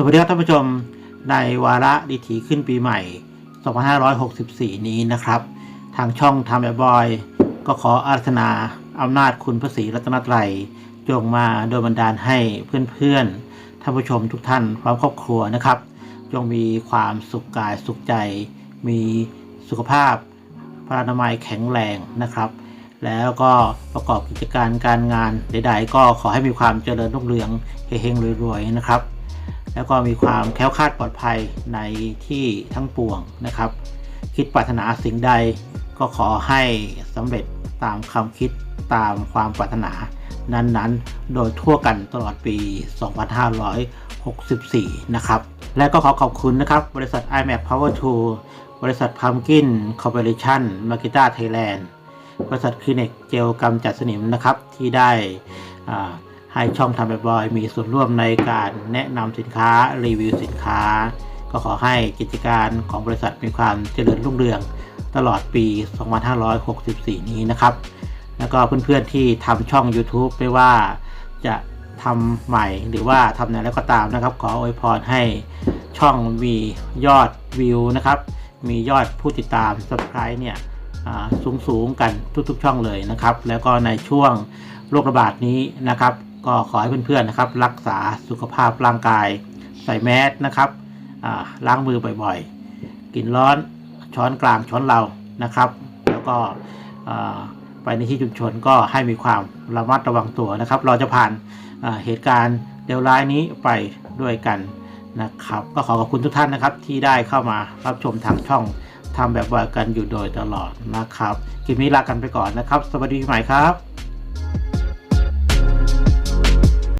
สวัสดีครับท่านผู้ชมในวาระดิถีขึ้นปีใหม่ 2564 นี้นะครับ ทางช่องทำแบบบอย ก็ขออาราธนาอำนาจคุณพระศรีรัตนตรัยจงมาโดยบันดาลให้เพื่อนๆท่านผู้ชมทุกท่านพร้อมครอบครัวนะครับ จงมีความสุขกายสุขใจ มีสุขภาพพลานามัยแข็งแรงนะครับ แล้วก็ประกอบกิจการการงานใดๆ ก็ขอให้มีความเจริญรุ่งเรืองเฮงๆรวยๆนะครับ แล้วก็มีความแคล้วคลาดปลอดภัยในที่ทั้งปวงนะครับ คิดปรารถนาสิ่งใดก็ขอให้สำเร็จตามคำคิดตามความปรารถนา นั้นๆ โดยทั่วกันตลอดปี 2564 นะครับ และก็ขอขอบคุณนะครับ บริษัท iMac Power Tool บริษัท Pumpkin Corporation Makita Thailand บริษัทคลินิกเจลกำจัดสนิมนะครับ ที่ได้อ่า ให้ช่องทำบบบอยๆมีส่วนร่วมในการแนะนำสินค้ารีวิวสินค้า ก็ขอให้กิจการของบริษัทมีความเจริญรุ่งเรืองตลอดปี 2564 นี้นะครับ แล้วก็เพื่อนๆที่ทำช่อง YouTube ไม่ว่าจะทำใหม่หรือว่าทำไหนแล้วก็ตามนะครับ ขออวยพรให้ช่องมียอดวิวนะครับ มียอดผู้ติดตาม Subscribe เนี่ยสูงสูงๆกันทุกๆ ช่องเลยนะครับ แล้วก็ในช่วงโรคระบาดนี้นะครับ ก็ขอให้เพื่อนๆนะครับ รักษาสุขภาพร่างกาย ใส่แมสนะครับล้างมือบ่อยๆ กินร้อนช้อนกลางช้อนเรานะครับ แล้วก็ไปในที่ชุมชนก็ให้มีความระมัดระวังตัวนะครับ เราจะผ่านเหตุการณ์เลวร้ายนี้ไปด้วยกันนะครับ ก็ขอขอบคุณทุกท่านนะครับ ที่ได้เข้ามารับชมทางช่องทำแบบบ่อยกันอยู่โดยตลอดนะครับคลิปนี้ลากันไปก่อนนะครับ สวัสดีปีใหม่ครับ